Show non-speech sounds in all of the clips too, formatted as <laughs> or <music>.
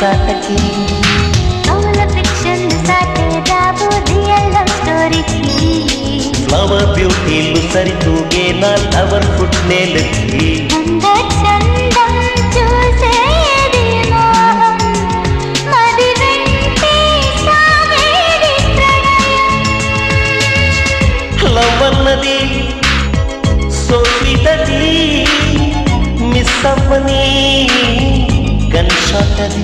పాపకి కమల ఫిక్షన్ సాకేదాబు రియల్ లవ్ స్టోరీకి. ఫ్లవర్ బ్యూటీలు సరితూగే నా లవర్ ఫుట్ నేలకి. చందం చూసేది మోహం మది వెంటే సాగేది ప్రణయం. లవ్ అన్నది సో స్వీట్ అది మిస్ అవ్వనీ. గన్ షాట్ అది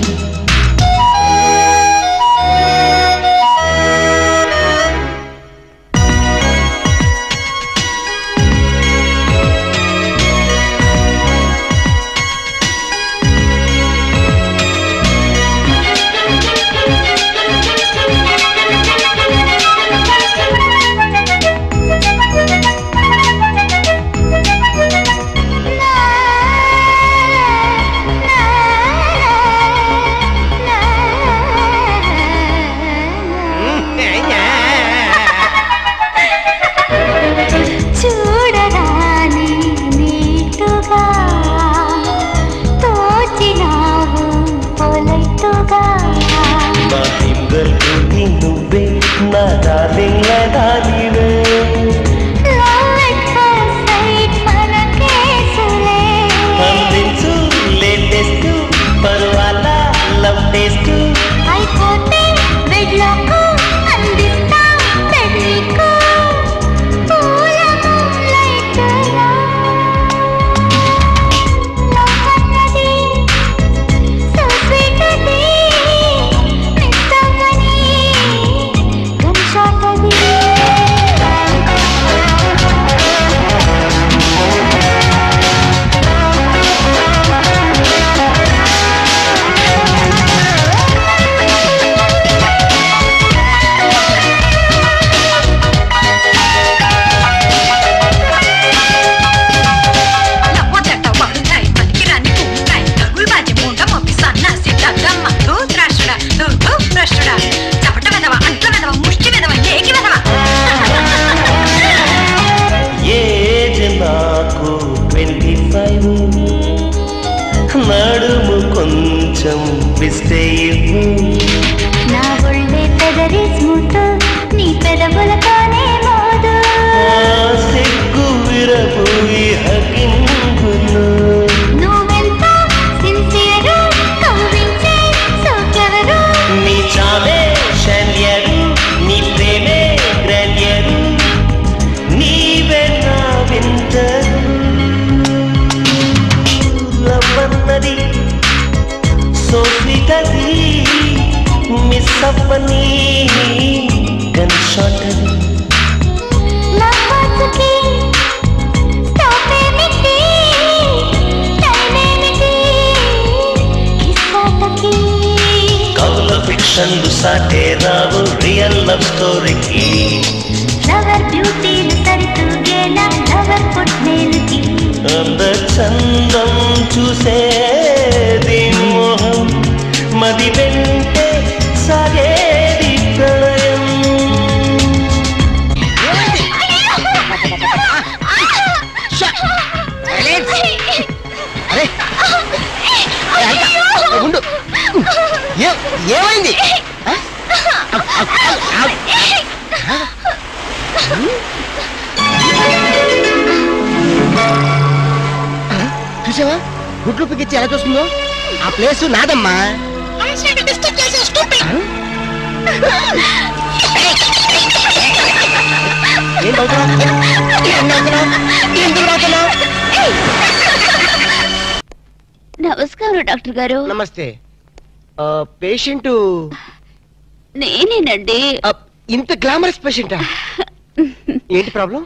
నడుము కొంచెం పిస్తే ఇవ్వు నా లవ్వన్నది సో స్వీట్ అది మిస్ అవ్వని గన్ షాట్ అది. కవుల ఫిక్షన్లు సాటే రావు రియల్ లవ్ స్టోరీకి. లవర్ బ్యూటీలు లవర్ అంద చందం చూసేది మోహం మది వెంటే సాగేది ప్రళయం ఏమైంది గుడ్లు పిగిచ్చి ఎలా చూస్తుందో? ఆ ప్లేస్ నాదమ్మా? నమస్కారం డాక్టర్ గారు. నమస్తే. పేషెంట్? నేనేనండి. ఇంత గ్లామరస్ పేషెంటా? <laughs> ఏంటి ప్రాబ్లం?